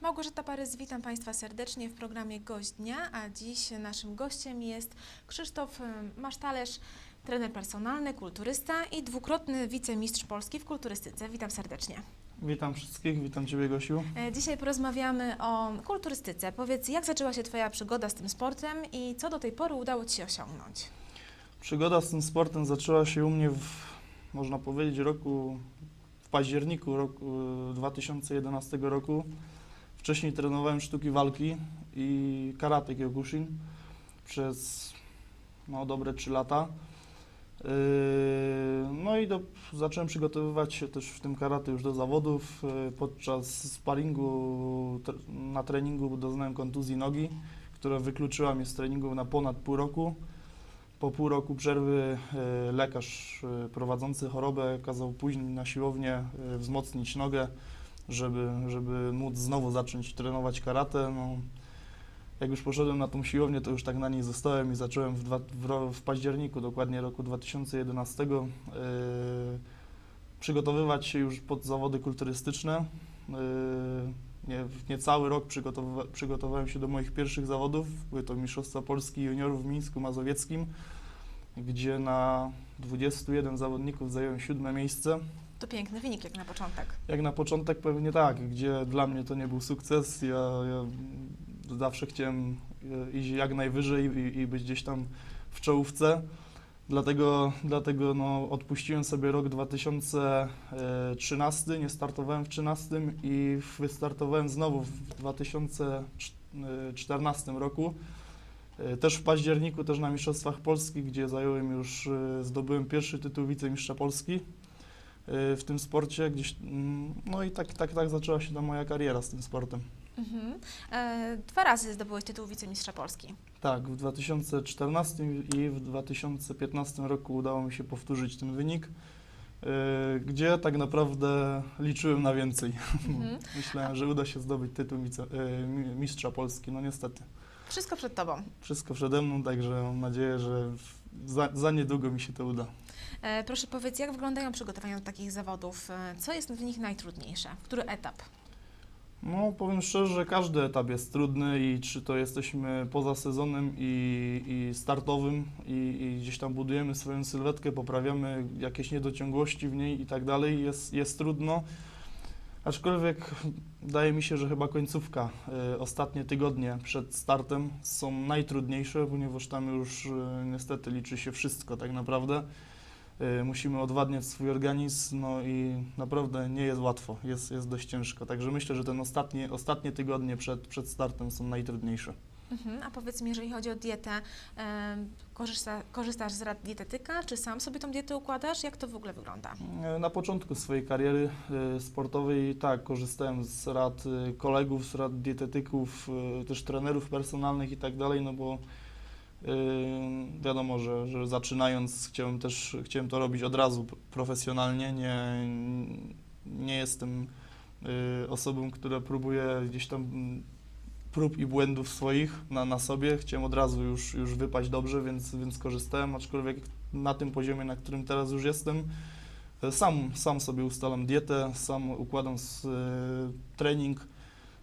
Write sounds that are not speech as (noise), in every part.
Małgorzata Parys, witam Państwa serdecznie w programie Gość Dnia, a dziś naszym gościem jest Krzysztof em, Masztalerz, trener personalny, kulturysta i dwukrotny wicemistrz Polski w kulturystyce. Witam serdecznie. Witam wszystkich, witam Ciebie Gosiu. E, Dzisiaj porozmawiamy o kulturystyce. Powiedz, jak zaczęła się Twoja przygoda z tym sportem i co do tej pory udało Ci się osiągnąć? Przygoda z tym sportem zaczęła się u mnie w, można powiedzieć, roku, w październiku roku, e, 2011 roku. Wcześniej trenowałem sztuki walki i karate kyokushin przez no, dobre 3 lata. Yy, No i do, zacząłem przygotowywać się też w tym karate już do zawodów. Yy, Podczas sparingu na treningu doznałem kontuzji nogi, która wykluczyła mnie z treningu na ponad pół roku. Po pół roku przerwy yy, lekarz prowadzący chorobę kazał później na siłownię wzmocnić nogę, żeby, żeby móc znowu zacząć trenować karate. No, jak już poszedłem na tą siłownię, to już tak na niej zostałem i zacząłem w, dwa, w, w październiku dokładnie roku 2011 yy, przygotowywać się już pod zawody kulturystyczne. Yy, nie, niecały rok przygotowywa, przygotowałem się do moich pierwszych zawodów. Były to Mistrzostwa Polski Juniorów w Mińsku Mazowieckim, gdzie na 21 zawodników zająłem siódme miejsce. To piękny wynik jak na początek. Jak na początek pewnie tak, gdzie dla mnie to nie był sukces. Ja, ja zawsze chciałem e, iść jak najwyżej i, i być gdzieś tam w czołówce. Dlatego, dlatego no, odpuściłem sobie rok 2013, nie startowałem w 2013 i wystartowałem znowu w 2014 roku. E, Też w październiku, też na Mistrzostwach Polski, gdzie zająłem już, e, zdobyłem pierwszy tytuł wicemistrza Polski w tym sporcie gdzieś, mm, no i tak, tak, tak zaczęła się ta moja kariera z tym sportem. Mhm. E, Dwa razy zdobyłeś tytuł wicemistrza Polski. Tak, w 2014 i w 2015 roku udało mi się powtórzyć ten wynik, y, gdzie tak naprawdę liczyłem na więcej. Mhm. (laughs) Myślałem, że uda się zdobyć tytuł y, mi- mistrza Polski, no niestety. Wszystko przed Tobą. Wszystko przede mną, także mam nadzieję, że za, za niedługo mi się to uda. E, Proszę powiedz, jak wyglądają przygotowania do takich zawodów? E, Co jest w nich najtrudniejsze? Który etap? No, powiem szczerze, że każdy etap jest trudny i czy to jesteśmy poza sezonem i, i startowym i, i gdzieś tam budujemy swoją sylwetkę, poprawiamy jakieś niedociągłości w niej i tak dalej, jest, jest trudno. Aczkolwiek wydaje mi się, że chyba końcówka, y, ostatnie tygodnie przed startem są najtrudniejsze, ponieważ tam już y, niestety liczy się wszystko tak naprawdę. Y, Musimy odwadniać swój organizm, no i naprawdę nie jest łatwo, jest, jest dość ciężko. Także myślę, że ten ostatnie, ostatnie tygodnie przed, przed startem są najtrudniejsze. Mhm. A powiedz mi, jeżeli chodzi o dietę, e, korzysta, korzystasz z rad dietetyka, czy sam sobie tą dietę układasz? Jak to w ogóle wygląda? Y, Na początku swojej kariery y, sportowej tak, korzystałem z rad y, kolegów, z rad dietetyków, też trenerów personalnych i tak dalej, no bo y, wiadomo, że, że zaczynając chciałem też chciałem to robić od razu profesjonalnie, nie, nie jestem y, osobą, która próbuje gdzieś tam mm, prób i błędów swoich na, na sobie. Chciałem od razu już, już wypaść dobrze, więc, więc korzystałem, aczkolwiek na tym poziomie, na którym teraz już jestem, sam, sam sobie ustalam dietę, sam układam s, e, trening.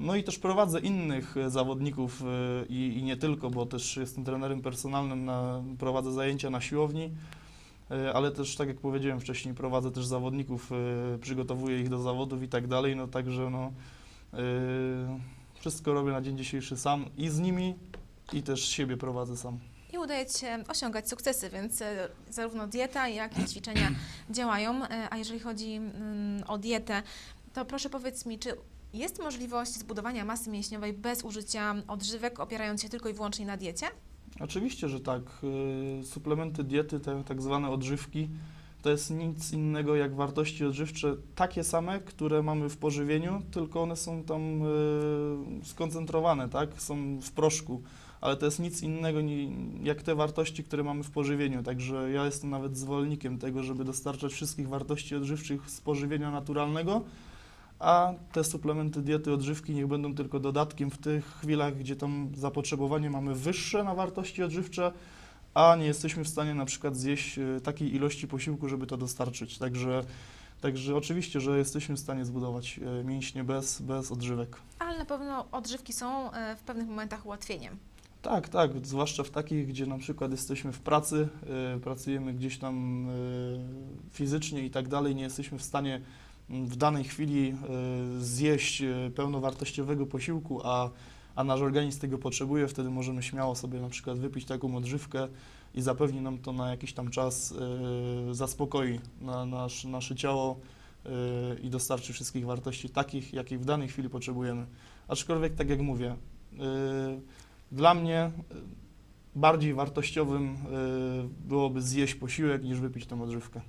No i też prowadzę innych e, zawodników e, i, i nie tylko, bo też jestem trenerem personalnym, na, prowadzę zajęcia na siłowni, e, ale też, tak jak powiedziałem wcześniej, prowadzę też zawodników, przygotowuję ich do zawodów i tak dalej, no także no, wszystko robię na dzień dzisiejszy sam i z nimi, i też siebie prowadzę sam. I udaje Ci się osiągać sukcesy, więc zarówno dieta, jak i ćwiczenia działają. A jeżeli chodzi mm, o dietę, to proszę powiedz mi, czy jest możliwość zbudowania masy mięśniowej bez użycia odżywek, opierając się tylko i wyłącznie na diecie? Oczywiście, że tak. Y, Suplementy diety, te tak zwane odżywki, to jest nic innego jak wartości odżywcze takie same, które mamy w pożywieniu, tylko one są tam y, skoncentrowane, tak? Są w proszku, ale to jest nic innego jak te wartości, które mamy w pożywieniu. Także ja jestem nawet zwolennikiem tego, żeby dostarczać wszystkich wartości odżywczych z pożywienia naturalnego, a te suplementy diety, odżywki niech będą tylko dodatkiem w tych chwilach, gdzie tam zapotrzebowanie mamy wyższe na wartości odżywcze, a nie jesteśmy w stanie na przykład zjeść e, takiej ilości posiłku, żeby to dostarczyć. Także Także oczywiście, że jesteśmy w stanie zbudować e, mięśnie bez, bez odżywek. Ale na pewno odżywki są e, w pewnych momentach ułatwieniem. Tak, tak, zwłaszcza w takich, gdzie na przykład jesteśmy w pracy, pracujemy gdzieś tam fizycznie i tak dalej, nie jesteśmy w stanie w danej chwili e, zjeść e, pełnowartościowego posiłku, a, a nasz organizm tego potrzebuje, wtedy możemy śmiało sobie na przykład wypić taką odżywkę i zapewni nam to na jakiś tam czas, e, zaspokoi na, nasz, nasze ciało i dostarczy wszystkich wartości takich, jakich w danej chwili potrzebujemy. Aczkolwiek, tak jak mówię, dla mnie bardziej wartościowym byłoby zjeść posiłek niż wypić tą odżywkę.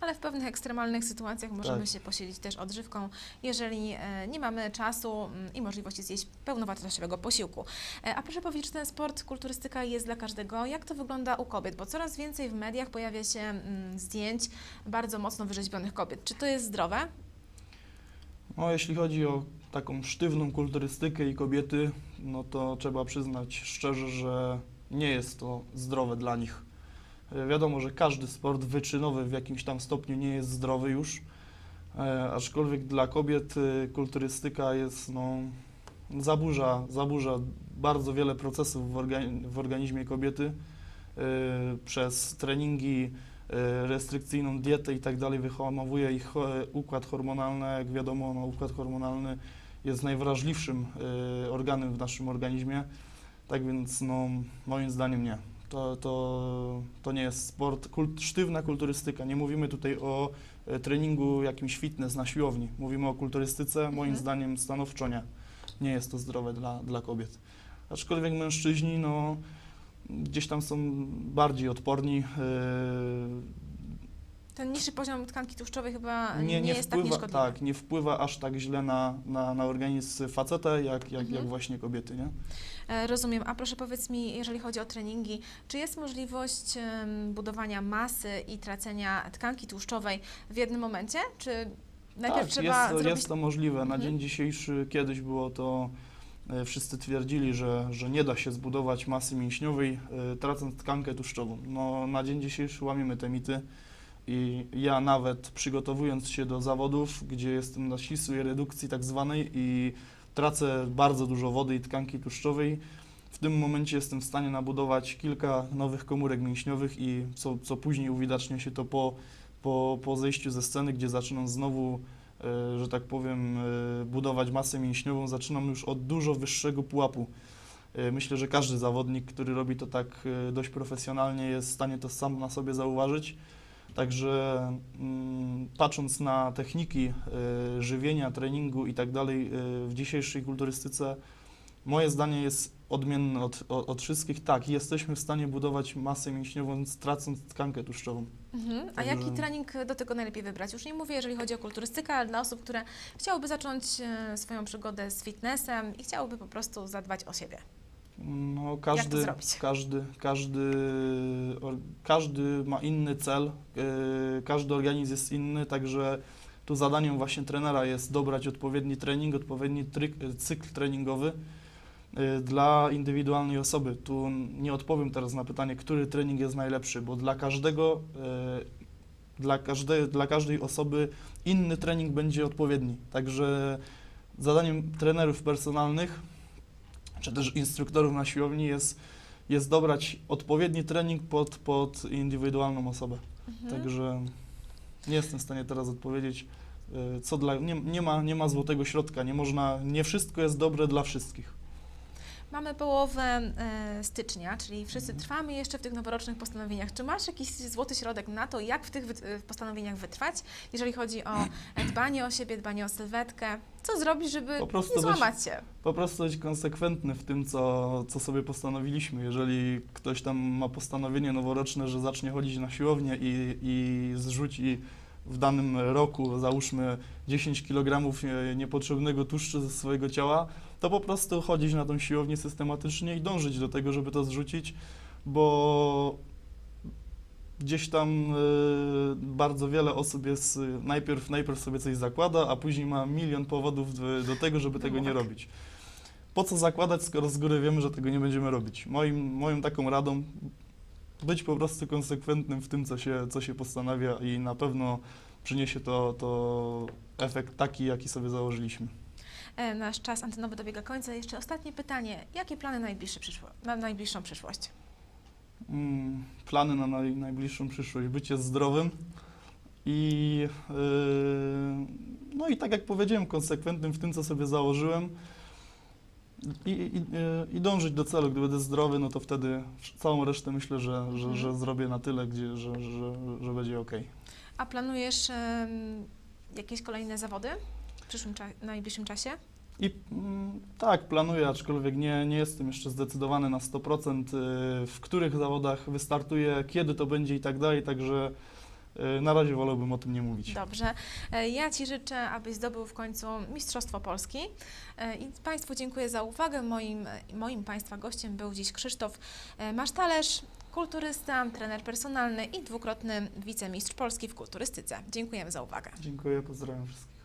Ale w pewnych ekstremalnych sytuacjach możemy Tak. się posilić też odżywką, jeżeli e, nie mamy czasu mm, i możliwości zjeść pełnowartościowego posiłku. E, A proszę powiedzieć, czy ten sport, kulturystyka jest dla każdego? Jak to wygląda u kobiet? Bo coraz więcej w mediach pojawia się mm, zdjęć bardzo mocno wyrzeźbionych kobiet. Czy to jest zdrowe? No, jeśli chodzi o taką sztywną kulturystykę i kobiety, no to trzeba przyznać szczerze, że nie jest to zdrowe dla nich. Wiadomo, że każdy sport wyczynowy w jakimś tam stopniu nie jest zdrowy już, e, aczkolwiek dla kobiet y, kulturystyka jest, no, zaburza, zaburza bardzo wiele procesów w, organi- w organizmie kobiety y, przez treningi, y, restrykcyjną dietę i tak dalej wyhamowuje ich e, układ hormonalny. Jak wiadomo, no, układ hormonalny jest najwrażliwszym organem w naszym organizmie. Tak więc no, moim zdaniem nie. To, to, to nie jest sport. Kult, sztywna kulturystyka. Nie mówimy tutaj o e, treningu jakimś fitness na siłowni. Mówimy o kulturystyce. Moim Mhm. zdaniem stanowczo nie. Nie jest to zdrowe dla, dla kobiet. Aczkolwiek mężczyźni, no, gdzieś tam są bardziej odporni. Ten niższy poziom tkanki tłuszczowej chyba nie, nie, nie, jest tak wpływa, nieszkodliwy. tak, nie wpływa aż tak źle na, na, na organizm faceta, jak, jak, Mhm. jak właśnie kobiety, nie? E, Rozumiem. A proszę powiedz mi, jeżeli chodzi o treningi, czy jest możliwość budowania masy i tracenia tkanki tłuszczowej w jednym momencie? Czy najpierw tak, trzeba jest, to- zrobić... jest to możliwe. Na Mhm. dzień dzisiejszy kiedyś było to, e, wszyscy twierdzili, że, że nie da się zbudować masy mięśniowej, e, tracąc tkankę tłuszczową. No, na dzień dzisiejszy łamiemy te mity i ja nawet przygotowując się do zawodów, gdzie jestem na ścisłej redukcji tak zwanej i tracę bardzo dużo wody i tkanki tłuszczowej, w tym momencie jestem w stanie nabudować kilka nowych komórek mięśniowych i co, co później uwidacznia się to po, po, po zejściu ze sceny, gdzie zaczynam znowu, e, że tak powiem, e, budować masę mięśniową, zaczynam już od dużo wyższego pułapu. E, Myślę, że każdy zawodnik, który robi to tak e, dość profesjonalnie, jest w stanie to sam na sobie zauważyć. Także mm, patrząc na techniki e, żywienia, treningu i tak dalej e, w dzisiejszej kulturystyce, moje zdanie jest odmienne od, od, wszystkich. Tak, jesteśmy w stanie budować masę mięśniową, tracąc tkankę tłuszczową. Mhm. A Także- jaki trening do tego najlepiej wybrać? Już nie mówię, jeżeli chodzi o kulturystykę, ale dla osób, które chciałyby zacząć e, swoją przygodę z fitnessem i chciałyby po prostu zadbać o siebie. No, każdy, każdy, każdy, or, każdy ma inny cel, yy, każdy organizm jest inny, także tu zadaniem właśnie trenera jest dobrać odpowiedni trening, odpowiedni tryk, cykl treningowy yy, dla indywidualnej osoby. Tu nie odpowiem teraz na pytanie, który trening jest najlepszy, bo dla każdego, yy, dla, każde, dla każdej osoby inny trening będzie odpowiedni. Także zadaniem trenerów personalnych czy też instruktorów na siłowni jest, jest dobrać odpowiedni trening pod, pod indywidualną osobę. Mhm. Także nie jestem w stanie teraz odpowiedzieć, y, co dla. Nie, nie, ma, nie ma złotego środka, nie można, nie wszystko jest dobre dla wszystkich. Mamy połowę e, stycznia, czyli wszyscy Mhm. trwamy jeszcze w tych noworocznych postanowieniach. Czy masz jakiś złoty środek na to, jak w tych e, postanowieniach wytrwać, jeżeli chodzi o e, dbanie o siebie, dbanie o sylwetkę? Co zrobić, żeby Po prostu nie złamać się? Po prostu być konsekwentny w tym, co, co sobie postanowiliśmy. Jeżeli ktoś tam ma postanowienie noworoczne, że zacznie chodzić na siłownię i, i zrzuci w danym roku, załóżmy 10 kg niepotrzebnego tłuszczu ze swojego ciała, to po prostu chodzić na tą siłownię systematycznie i dążyć do tego, żeby to zrzucić, bo gdzieś tam y, bardzo wiele osób jest, y, najpierw, najpierw sobie coś zakłada, a później ma milion powodów do, do tego, żeby tego nie tak. robić. Po co zakładać, skoro z góry wiemy, że tego nie będziemy robić? Moim, moją taką radą być po prostu konsekwentnym w tym, co się, co się postanawia i na pewno przyniesie to, to efekt taki, jaki sobie założyliśmy. E, Nasz czas antenowy dobiega końca. Jeszcze ostatnie pytanie. Jakie plany najbliższe przyszło, na najbliższą przyszłość? Mm, plany na naj, najbliższą przyszłość, bycie zdrowym i yy, no i tak jak powiedziałem, konsekwentnym w tym, co sobie założyłem i, i, i, dążyć do celu. Gdy będę zdrowy, no to wtedy całą resztę myślę, że, że, Mhm. że zrobię na tyle, gdzie, że, że, że będzie ok. A planujesz jakieś kolejne zawody w przyszłym najbliższym czasie? I mm, tak, planuję, aczkolwiek nie, nie jestem jeszcze zdecydowany na 100%, y, w których zawodach wystartuję, kiedy to będzie i tak dalej, także na razie wolałbym o tym nie mówić. Dobrze. E, Ja Ci życzę, abyś zdobył w końcu Mistrzostwo Polski. E, I Państwu dziękuję za uwagę. Moim, moim Państwa gościem był dziś Krzysztof e, Masztalerz, kulturysta, trener personalny i dwukrotny wicemistrz Polski w kulturystyce. Dziękujemy za uwagę. Dziękuję, pozdrawiam wszystkich.